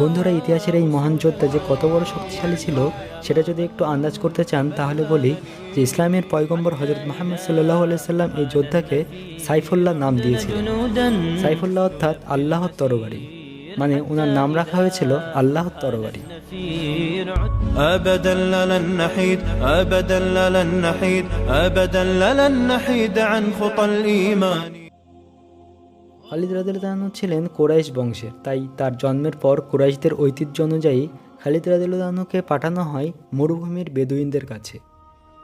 বন্ধুরা ইতিহাসের এই মহান যোদ্ধা যে কত বড় শক্তিশালী ছিল সেটা যদি একটু আন্দাজ করতে চান তাহলে বলি যে ইসলামের পয়গম্বর হজরত মোহাম্মদ সাল্লাহ সাল্লাম এই যোদ্ধাকে সাইফুল্লাহ নাম দিয়েছিলেন সাইফুল্লাহ অর্থাৎ আল্লাহর তরবারি মানে ওনার নাম রাখা হয়েছিল আল্লাহর তরবারি أبدا لن نحيد أبدا لن نحيد أبدا لن نحيد عن خطى الإيمان খালিদ রাদিল্লাহু ছিলেন কোরাইশ বংশের। তাই তার জন্মের পর কোরাইশদের ঐতিহ্য অনুযায়ী খালিদ রাদিল্লাহুকে পাঠানো হয় মরুভূমির বেদুইনদের কাছে।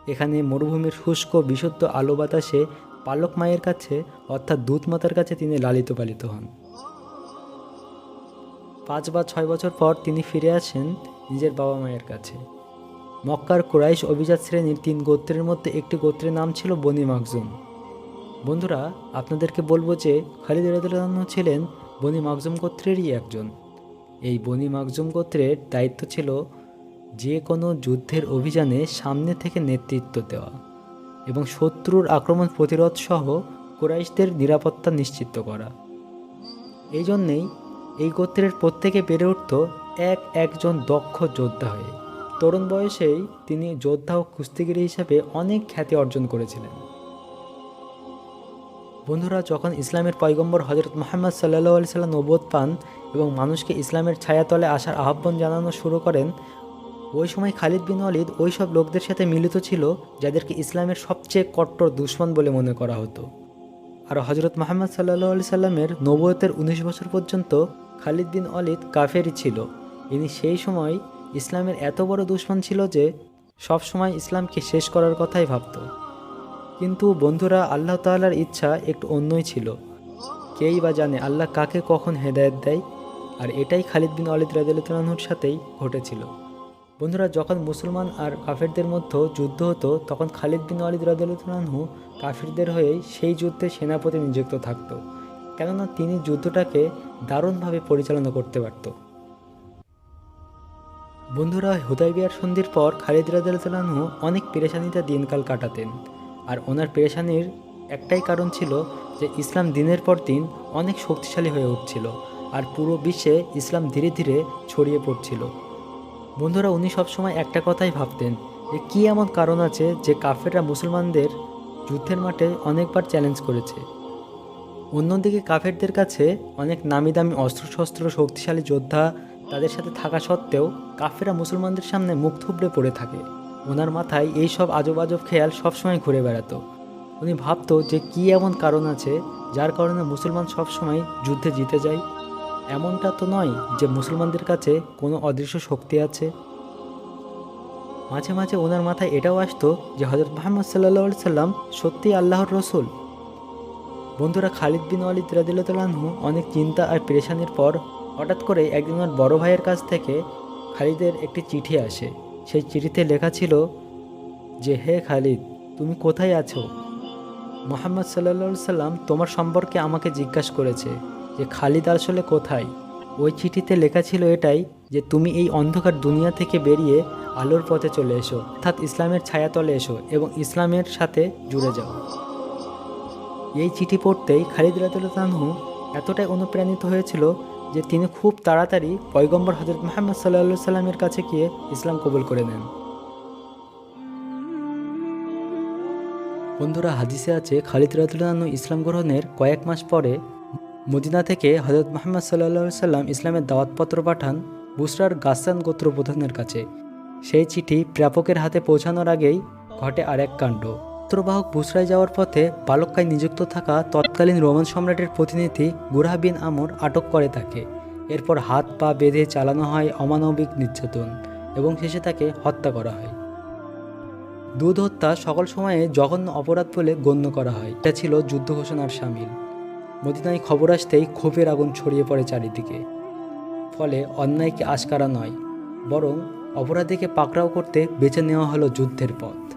এখানে মরুভূমির শুষ্ক, বিশুদ্ধ আলো বাতাসে পালক মায়ের কাছে, অর্থাৎ দুধ মাতার কাছে তিনি লালিত পালিত হন। পাঁচ বা ছয় বছর পর তিনি ফিরে আসেন নিজের বাবা মায়ের কাছে। মক্কার কোরাইশ অভিজাত শ্রেণির তিন গোত্রের মধ্যে একটি গোত্রের নাম ছিল বনি মাকজুম। বন্ধুরা, আপনাদেরকে বলব যে খালিদ রাদিয়াল্লাহু ছিলেন বনি মাকজুম গোত্রেরই একজন। এই বনি মাকজুম গোত্রের দায়িত্ব ছিল যে কোনো যুদ্ধের অভিযানে সামনে থেকে নেতৃত্ব দেওয়া এবং শত্রুর আক্রমণ প্রতিরোধ সহ কোরাইশদের নিরাপত্তা নিশ্চিত করা। এই জন্যেই এই গোত্রের প্রত্যেকে বেড়ে উঠত এক একজন দক্ষ যোদ্ধা হয়ে। তরুণ বয়সেই তিনি যোদ্ধা ও কুস্তিগিরি হিসাবে অনেক খ্যাতি অর্জন করেছিলেন। বন্ধুরা, যখন ইসলামের পয়গম্বর হজরত মোহাম্মদ সাল্লাহ আলি সাল্লাম নবোধ পান এবং মানুষকে ইসলামের ছায়াতলে আসার আহ্বান জানানো শুরু করেন, ওই সময় খালিদ বিন ওয়ালিদ ওই সব লোকদের সাথে মিলিত ছিল যাদেরকে ইসলামের সবচেয়ে কট্টর দুশ্মন বলে মনে করা হতো। আর হজরত মোহাম্মদ সাল্লাহ আলি সাল্লামের নবয়তের উনিশ বছর পর্যন্ত খালিদ বিন ওয়ালিদ কাফেরই ছিল। ইনি সেই সময় ইসলামের এত বড় দুশ্মন ছিল যে সব সময় ইসলামকে শেষ করার কথাই ভাবতো। কিন্তু বন্ধুরা, আল্লাহ তাআলার ইচ্ছা একটু অন্যই ছিল। কেই বা জানে আল্লাহ কাকে কখন হেদায়েত দেয়, আর এটাই খালিদ বিন অলিদ রাজুর সাথেই ঘটেছিল। বন্ধুরা, যখন মুসলমান আর কাফেরদের মধ্যে যুদ্ধ হতো, তখন খালিদ বিন অলিদ রাজু কাফিরদের হয়ে সেই যুদ্ধে সেনাপতি নিযুক্ত থাকত, কেননা তিনি যুদ্ধটাকে দারুণভাবে পরিচালনা করতে পারত। বন্ধুরা, হুদাইবিয়ার সন্ধির পর খালিদ রাজু অনেক পেরেশানিতে দিনকাল কাটাতেন। আর ওনার পেরেশানির একটাই কারণ ছিল যে ইসলাম দিনের পর দিন অনেক শক্তিশালী হয়ে উঠছিল আর পুরো বিশ্বে ইসলাম ধীরে ধীরে ছড়িয়ে পড়ছিল। বন্ধুরা, উনি সবসময় একটা কথাই ভাবতেন যে কী এমন কারণ আছে যে কাফেররা মুসলমানদের যুদ্ধের মাঠে অনেকবার চ্যালেঞ্জ করেছে। অন্যদিকে কাফেরদের কাছে অনেক নামি দামি অস্ত্রশস্ত্র, শক্তিশালী যোদ্ধা তাদের সাথে থাকা সত্ত্বেও কাফেরা মুসলমানদের সামনে মুখ থুবড়ে পড়ে থাকে। ওনার মাথায় এই সব আজব আজব খেয়াল সবসময় ঘুরে বেড়াতো। উনি ভাবতো যে কী এমন কারণ আছে যার কারণে মুসলমান সবসময় যুদ্ধে জিতে যায়। এমনটা তো নয় যে মুসলমানদের কাছে কোনো অদৃশ্য শক্তি আছে। মাঝে মাঝে ওনার মাথায় এটাও আসতো যে হজরত মোহাম্মদ সাল্লা সাল্লাম সত্যি আল্লাহর রসুল। বন্ধুরা খালিদ বিন ওয়ালিদ রাদিল্লাহু অনেক চিন্তা আর পেরেশানির পর হঠাৎ করে একদিন ওনার বড় ভাইয়ের কাছ থেকে খালিদের একটি চিঠি আসে। সেই চিঠিতে লেখা ছিল যে, হে খালিদ, তুমি কোথায় আছো? মোহাম্মদ সাল্লা সাল্লাম তোমার সম্পর্কে আমাকে জিজ্ঞাসা করেছে যে, খালিদ আসলে কোথায়? ওই চিঠিতে লেখা ছিল এটাই যে, তুমি এই অন্ধকার দুনিয়া থেকে বেরিয়ে আলোর পথে চলে এসো, অর্থাৎ ইসলামের ছায়াতলে এসো এবং ইসলামের সাথে জুড়ে যাও। এই চিঠি পড়তেই খালিদ রাতুল্লাহু এতটাই অনুপ্রাণিত হয়েছিল যে তিনি খুব তাড়াতাড়ি পয়গম্বর হজরত মোহাম্মদ সাল্লা সাল্লামের কাছে গিয়ে ইসলাম কবুল করে নেন। বন্ধুরা, হাদিসে আছে, খালিদ রাতুল্লাহু ইসলাম গ্রহণের কয়েক মাস পরে মদিনা থেকে হজরত মোহাম্মদ সাল্লা সাল্লাম ইসলামের দাওয়াতপত্র পাঠান বুসরার গাসান গোত্র প্রধানের কাছে। সেই চিঠি প্রাপকের হাতে পৌঁছানোর আগেই ঘটে আরেক কাণ্ড। পত্রবাহক বুসরায় যাওয়ার পথে বালক্কায় নিযুক্ত থাকা তৎকালীন রোমান সম্রাটের প্রতিনিধি গুরাহ বিন আমর আটক করে তাকে। এরপর হাত পা বেঁধে চালানো হয় অমানবিক নির্যাতন এবং শেষে তাকে হত্যা করা হয়। দুধ হত্যা সকল সময়ে জঘন্য অপরাধ বলে গণ্য করা হয়। এটা ছিল যুদ্ধ ঘোষণার সামিল। মদিনায় খবর আসতেই ক্ষোভের আগুন ছড়িয়ে পড়ে চারিদিকে। ফলে অন্যায়কে আশকারা নয়, বরং অপরাধীকে পাকড়াও করতে বেছে নেওয়া হলো যুদ্ধের পথ।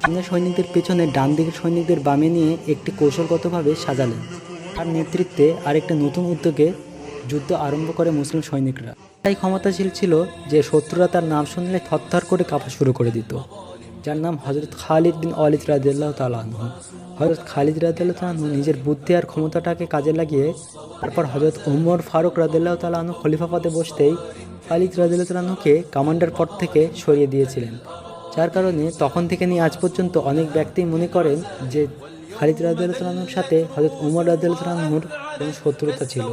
চীনা সৈনিকদের পেছনে ডান দিকের সৈনিকদের বামে নিয়ে একটি কৌশলগতভাবে সাজালেন। তার নেতৃত্বে আরেকটা নতুন উদ্যোগে যুদ্ধ আরম্ভ করে মুসলিম সৈনিকরা। তাই ক্ষমতাশীল ছিল যে শত্রুরা তার নাম শুনলে থরথর করে কাঁপা শুরু করে দিত। যার নাম হজরত খালিদ বিন অলিদ রাদিল্লাহ তালাহু হজরত খালিদ রাদিল্লাহ তালাহু নিজের বুদ্ধি আর ক্ষমতাটাকে কাজে লাগিয়ে তারপর হজরত ওমর ফারুক রাদিল্লাহ তালাহু খলিফা পদে বসতেই খালিদ রাদিল্লাহ তালাহুকে কমান্ডার পদ থেকে সরিয়ে দিয়েছিলেন। যার কারণে তখন থেকে নিয়ে আজ পর্যন্ত অনেক ব্যক্তি মনে করেন যে খালিদ রাদিউল্লাহর সাথে হজরত উমর রাদিউল্লাহর কোনো শত্রুতা ছিল।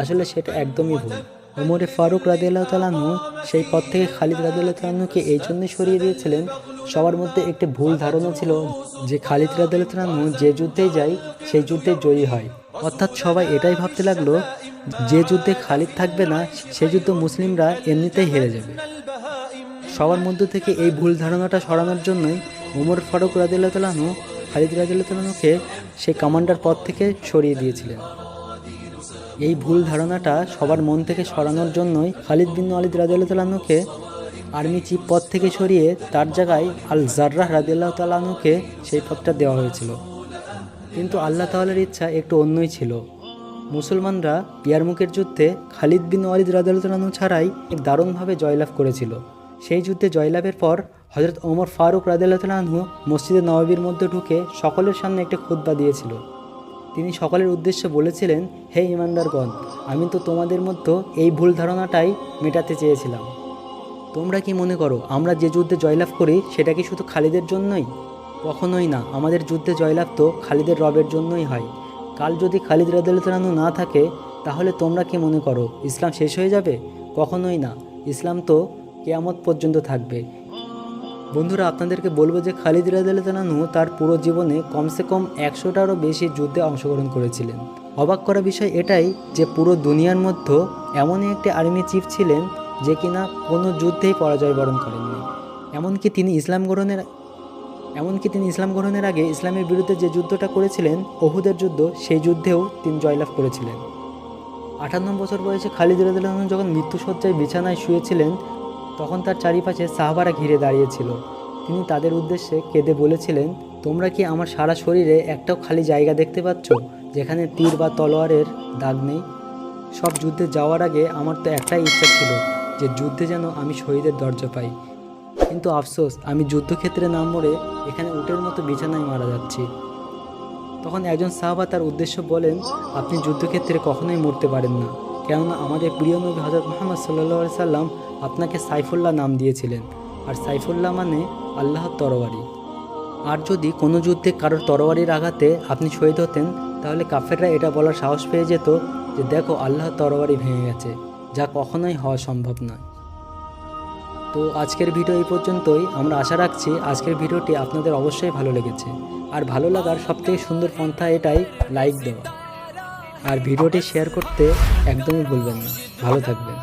আসলে সেটা একদমই ভুল। উমরে ফারুক রাদিউল্লাহ তালাহু সেই পদ থেকে খালিদ রাদিউল্লাহ তালাহুকে এই জন্যই সরিয়ে দিয়েছিলেন, সবার মধ্যে একটি ভুল ধারণা ছিল যে খালিদ রাদিউল্লাহ তালাহু যে যুদ্ধেই যায় সেই যুদ্ধে জয়ী হয়। অর্থাৎ সবাই এটাই ভাবতে লাগল যে যুদ্ধে খালিদ থাকবে না, সে যুদ্ধ মুসলিমরা এমনিতেই হেরে যাবে। সবার মধ্য থেকে এই ভুল ধারণাটা সরানোর জন্যই উমর ফারুক তালাহু খালিদ রাদিল্লাহ তালাহুকে সেই কমান্ডার পদ থেকে সরিয়ে দিয়েছিলেন। এই ভুল ধারণাটা সবার মন থেকে সরানোর জন্যই খালিদ বিন আলিদ রাদিল্লাহ তালাহুকে আর্মি চিফ পদ থেকে সরিয়ে তার জায়গায় আল জার্রাহ রাদিল্লাহ তালাহুকে সেই পদটা দেওয়া হয়েছিল। কিন্তু আল্লাহ তাআলার ইচ্ছা একটু অন্যই ছিল। মুসলমানরা ইয়ারমুকের যুদ্ধে খালিদ বিন ওয়ালিদ রাদিয়াল্লাহু ছাড়াই দারুণভাবে জয়লাভ করেছিল। সেই যুদ্ধে জয়লাভের পর হজরত ওমর ফারুক রাদিয়াল্লাহু মসজিদে নবাবির মধ্যে ঢুকে সকলের সামনে একটি খুতবা দিয়েছিল। তিনি সকলের উদ্দেশ্যে বলেছিলেন, হে ইমানদারগণ আমি তো তোমাদের মধ্যে এই ভুল ধারণাটাই মেটাতে চেয়েছিলাম। তোমরা কি মনে করো, আমরা যে যুদ্ধে জয়লাভ করি, সেটা কি শুধু খালিদের জন্যই? কখনোই না, আমাদের যুদ্ধে জয়লাভ তো খালিদের রবের জন্যই হয়। কাল যদি খালিদ রাদু না থাকে, তাহলে তোমরা কি মনে করো, ইসলাম শেষ হয়ে যাবে? কখনোই না, ইসলাম তো কেয়ামত পর্যন্ত থাকবে। বন্ধুরা, আপনাদেরকে বলব যে খালিদ রাদু তার পুরো জীবনে কমসে কম একশোটারও বেশি যুদ্ধে অংশগ্রহণ করেছিলেন। অবাক করা বিষয় এটাই যে পুরো দুনিয়ার মধ্যে এমনই একটি আর্মি চিফ ছিলেন যে কিনা কোনো যুদ্ধেই পরাজয় বরণ করেননি। এমনকি তিনি ইসলাম গ্রহণের, এমনকি তিনি ইসলাম গ্রহণের আগে ইসলামের বিরুদ্ধে যে যুদ্ধটা করেছিলেন, ওহুদের যুদ্ধ, সেই যুদ্ধেও তিনি জয়লাভ করেছিলেন। আটান্ন বছর বয়সে খালিদ রাদিল্লাহ যখন মৃত্যুসজ্জায় বিছানায় শুয়েছিলেন তখন তার চারিপাশে সাহাবারা ঘিরে দাঁড়িয়েছিল। তিনি তাদের উদ্দেশ্যে কেঁদে বলেছিলেন, তোমরা কি আমার সারা শরীরে একটাও খালি জায়গা দেখতে পাচ্ছ, যেখানে তীর বা তলোয়ারের দাগ নেই? সব যুদ্ধে যাওয়ার আগে আমার তো একটাই ইচ্ছা ছিল, যে যুদ্ধে যেন আমি শহীদের দরজা পাই। কিন্তু আফসোস, আমি যুদ্ধক্ষেত্রে না মরে এখানে উটের মতো বিছানায় মারা যাচ্ছি। তখন একজন সাহাবা তার উদ্দেশ্য বলেন, আপনি যুদ্ধক্ষেত্রে কখনোই মরতে পারেন না। কেননা আমাদের প্রিয় নবী হজরত মোহাম্মদ সাল্লা সাল্লাম আপনাকে সাইফুল্লাহ নাম দিয়েছিলেন। আর সাইফুল্লাহ মানে আল্লাহর তরবারি আর যদি কোনো যুদ্ধে কারোর তরবারির আঘাতে আপনি শহীদ হতেন, তাহলে কাফেররা এটা বলার সাহস পেয়ে যেত যে দেখো আল্লাহর তরবারি ভেঙে গেছে, যা কখনোই হওয়া সম্ভব নয়। তো আজকের ভিডিও এই পর্যন্তই। আমরা আশা রাখছি আজকের ভিডিওটি আপনাদের অবশ্যই ভালো লেগেছে। আর ভালো লাগার সবথেকে সুন্দর পন্থা এটাই লাইক দেওয়া। আর ভিডিওটি শেয়ার করতে একদমই ভুলবেন না। ভালো থাকবেন।